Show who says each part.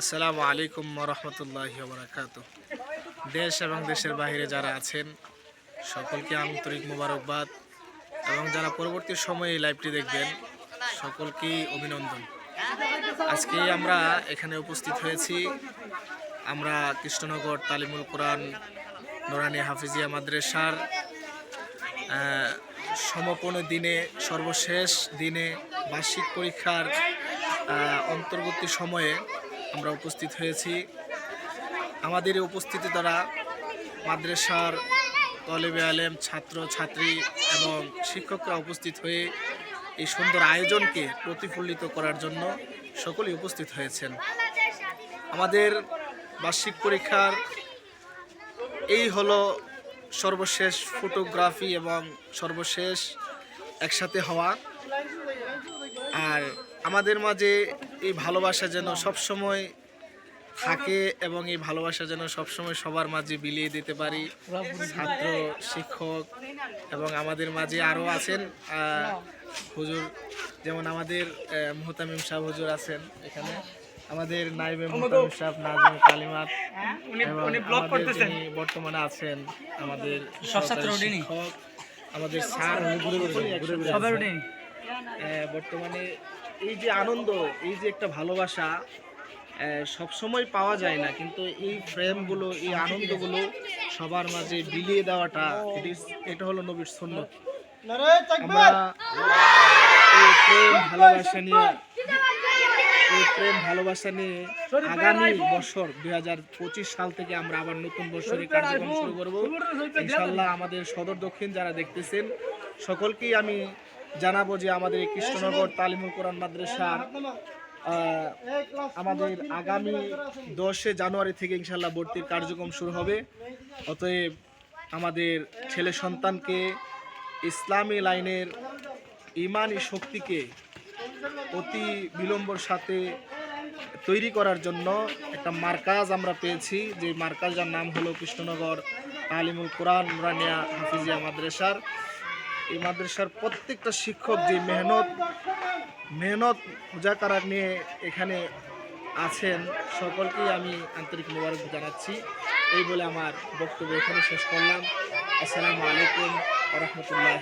Speaker 1: আসসালামু আলাইকুম রহমতুল্লাহ বারাকাত দেশ এবং দেশের বাইরে যারা আছেন, সকলকে আন্তরিক মোবারকবাদ এবং যারা পরবর্তী সময়ে এই লাইভটি দেখবেন, সকলকেই অভিনন্দন। আজকে আমরা এখানে উপস্থিত হয়েছি আমরা কৃষ্ণনগর তালিমুল কোরআন নোরানি হাফিজিয়া মাদ্রাসার সমাপন দিনে, সর্বশেষ দিনে বার্ষিক পরীক্ষার অন্তর্বর্তী সময়ে আমরা উপস্থিত হয়েছি। আমাদের উপস্থিতি দ্বারা মাদ্রাসার তলেবে আলেম, ছাত্র, ছাত্রী এবং শিক্ষকরা উপস্থিত হয়ে এই সুন্দর আয়োজনকে প্রতিফলিত করার জন্য সকলেই উপস্থিত হয়েছেন। আমাদের বার্ষিক পরীক্ষার এই হলো সর্বশেষ ফটোগ্রাফি এবং সর্বশেষ একসাথে হওয়া। আর আমাদের মাঝে এই ভালোবাসা যেন সবসময় থাকে এবং এই ভালোবাসা যেন সবসময় সবার মাঝে বিলিয়ে দিতে পারি। ছাত্র শিক্ষক এবং আমাদের মাঝে আরও আছেন। হুজুর যেমন আমাদের মোহতামিম সাহেব হুজুর আছেন এখানে। আমাদের নাইবে মুহতামিম সাহেব নাজমুল কালিমাত যিনি বর্তমানে আছেন আমাদের শিক্ষক। আমাদের স্যার
Speaker 2: সবার উঠে
Speaker 1: আহ, বর্তমানে এই যে আনন্দ এই যে একটা ভালোবাসা সব সময় পাওয়া যায় না কিন্তু এই ফ্রেমগুলো এই আনন্দগুলো সবার মাঝে বিলিয়ে দেওয়াটা এটা হলো নবীর সন্ন্যত আমরা এই প্রেম ভালোবাসা নিয়ে এই প্রেম ভালোবাসা নিয়ে আগামী বছর দু হাজার পঁচিশ সাল থেকে আমরা আবার নতুন বছরের কার্যক্রম শুরু করব। ইনশাল্লাহ আমাদের সদর দক্ষিণ যারা দেখতেছেন সকলকেই আমি জানাব যে আমাদের এই কৃষ্ণনগর তালিমুল কোরআন মাদ্রাসার আহ, আমাদের আগামী দশে জানুয়ারি থেকে ইনশাল্লাহ ভর্তির কার্যক্রম শুরু হবে। অতএব আমাদের ছেলে সন্তানকে ইসলামী লাইনের ইমানি শক্তিকে অতি বিলম্বর সাথে তৈরি করার জন্য একটা মার্কাজ আমরা পেয়েছি। যে মার্কাজটার নাম হলো কৃষ্ণনগর আলিমুল কোরআন নুরানিয়া হাফিজিয়া মাদ্রাসার। এই মাদ্রাসার প্রত্যেকটা শিক্ষক যে মেহনত মেহনত মুজাকারা নিয়ে এখানে আছেন, সকলকেই আমি আন্তরিক মোবারক জানাচ্ছি। এই বলে আমার বক্তব্য এখানে শেষ করলাম। আসসালামু আলাইকুম রহমতুল্লাহ